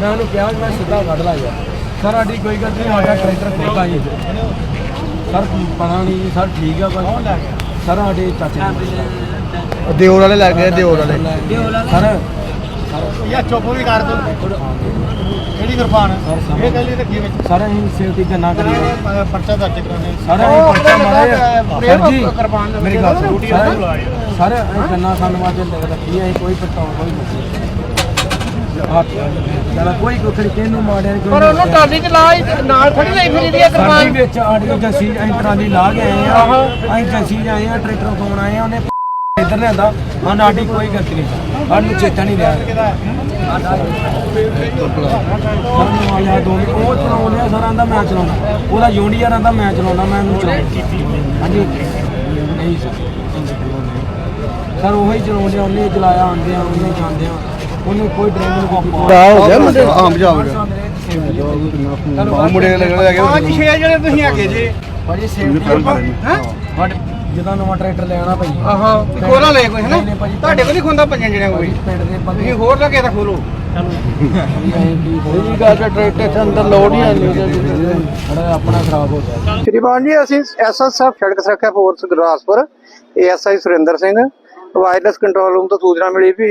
ਮੈਂ ਉਹਨੂੰ ਕਿਹਾ ਵੀ ਮੈਂ ਸਿੱਧਾ ਕੱਢ ਲਾ ਯਾਰ। ਸਰ ਸਾਡੀ ਕੋਈ ਗੱਲ ਨਹੀਂ ਸਾਡਾ ਟਰੈਕਟਰ ਖੋਤਾ ਜੀ ਸਰ ਪਤਾ ਨਹੀਂ ਸਰ ਠੀਕ ਆ ਬਸ ਸਰ ਸਾਡੇ ਚਾਚੇ ਨੇ ਦਿਓਰ ਵਾਲੇ ਲੈ ਗਏ ਦਿਓਰ ਵਾਲੇ। ਸਰ ਯਾ ਚੁੱਪ ਵੀ ਕਰ ਦੋ ਕਿਹੜੀ ਕਿਰਪਾਨ? ਇਹ ਗੱਲ ਹੀ ਰੱਖੀ ਵਿੱਚ ਸਰ ਅਸੀਂ ਸੇਫਟੀ ਤੇ ਨਾ ਕਰੀਏ ਇਹ ਪਰਚਾ ਦਰਜ ਕਰਾਉਣੇ। ਸਰ ਅਸੀਂ ਪਰਚਾ ਮਾਰਿਆ। ਸਰ ਜੀ ਮੇਰੀ ਗੱਲ ਸੁਣੋ। ਸਰ ਅਸੀਂ ਕੰਨਾ ਸਾਨੂੰ ਲੱਗ ਰੱਖੀ ਹੈ ਕੋਈ ਪਟਾਉ ਕੋਈ ਨਹੀਂ। ਚਲਾ ਕੋਈ ਕੁੱਖ ਨਹੀਂ ਕਿਹਨੂੰ ਮਾਰਿਆ ਨਹੀਂ ਪਰ ਉਹਨੂੰ ਟਰਾਲੀ ਚ ਲਾ ਨਾਲ ਫੜੀ ਲਈ ਫਿਰੀ ਦੀ ਸਾਡੀ ਕਿਰਪਾਨ ਵਿੱਚ ਆੜੀ ਜੱਸੀ ਅਸੀਂ ਟਰਾਲੀ ਲਾ ਕੇ ਆਏ ਆ। ਅਸੀਂ ਜੱਸੀ ਆਏ ਆ ਟਰੈਕਟਰ ਕੋਣ ਆਏ ਆ ਉਹਨੇ ਇੱਧਰ ਲਿਆਂਦਾ। ਹਾਂ ਸਾਡੀ ਕੋਈ ਗਲਤੀ ਨਹੀਂ। ਸਾਨੂੰ ਚੇਤਾ ਨਹੀਂ ਰਿਹਾ। ਸਾਨੂੰ ਆਇਆ ਦੋ ਉਹ ਚਲਾਉਂਦੇ ਆ ਸਰ ਆਂਦਾ ਮੈਂ ਚਲਾਉਣਾ। ਉਹਦਾ ਯੂਨੀਅਰ ਆਂਦਾ ਮੈਂ ਚਲਾਉਣਾ ਮੈਂ ਉਹਨੂੰ ਚਲਾਉਣਾ। ਹਾਂਜੀ। ਨਹੀਂ ਸਰ। ਸਰ ਉਹੀ ਚਲਾਉਂਦੇ ਆ, ਉਹਨੇ ਚਲਾਇਆ ਆਂਦੇ ਆ ਉਹਨੇ ਜਾਂਦੇ ਆ। ਉਹਨੇ ਕੋਈ ਡਰਾਈਵਰ ਨੂੰ ਬਚਾਅ ਹੋ ਗਿਆ ਮੁੰਡੇ ਦਾ? ਹਾਂ, ਬਚਾਅ ਹੋ ਗਿਆ। ਗਿਆ ਮੁੰਡੇ ਲੈ ਕੇ ਪੰਜ ਛੇ ਜਿਹੜੇ ਤੁਸੀਂ ਹੈਗੇ ਜੇ। ਭਾਜੀ ਸੇਫਟੀ ਹੈ? ਬਟ ਜਦੋਂ ਨਵਾਂ ਟਰੈਕਟਰ ਲੈਣਾ ਭਾਈ ਆਹਾਂ ਤੇ ਖੋਲਾ ਲੈ ਕੋਈ ਹੈ ਨਹੀਂ, ਨਹੀਂ ਨਾ ਭਾਜੀ। ਤੁਹਾਡੇ ਕੋਲ ਨਹੀਂ ਖੁੰਦਾ ਪੰਜਾਂ ਜਿਹੜਿਆਂ ਕੋਈ ਪਿੰਡ ਦੇ ਬੰਦੇ ਤੁਸੀਂ ਹੋਰ ਲੱਗੇ ਤਾਂ ਖੋਲੋ। ਇਹ ਗੱਲ ਟਰੈਕਟਰ ਦੇ ਅੰਦਰ ਲੋਡ ਹੀ ਨਹੀਂ ਆਪਣਾ ਖਰਾਬ ਹੋ ਗਿਆ। ਸ਼੍ਰੀਮਾਨ ਜੀ ਅਸੀਂ ਐਸਐਸਐਫ ਸੜਕ ਸੁਰੱਖਿਆ force Gurdaspur ASI Surinder Singh wireless control room ਤੋਂ ਸੂਚਨਾ ਮਿਲੀ ਵੀ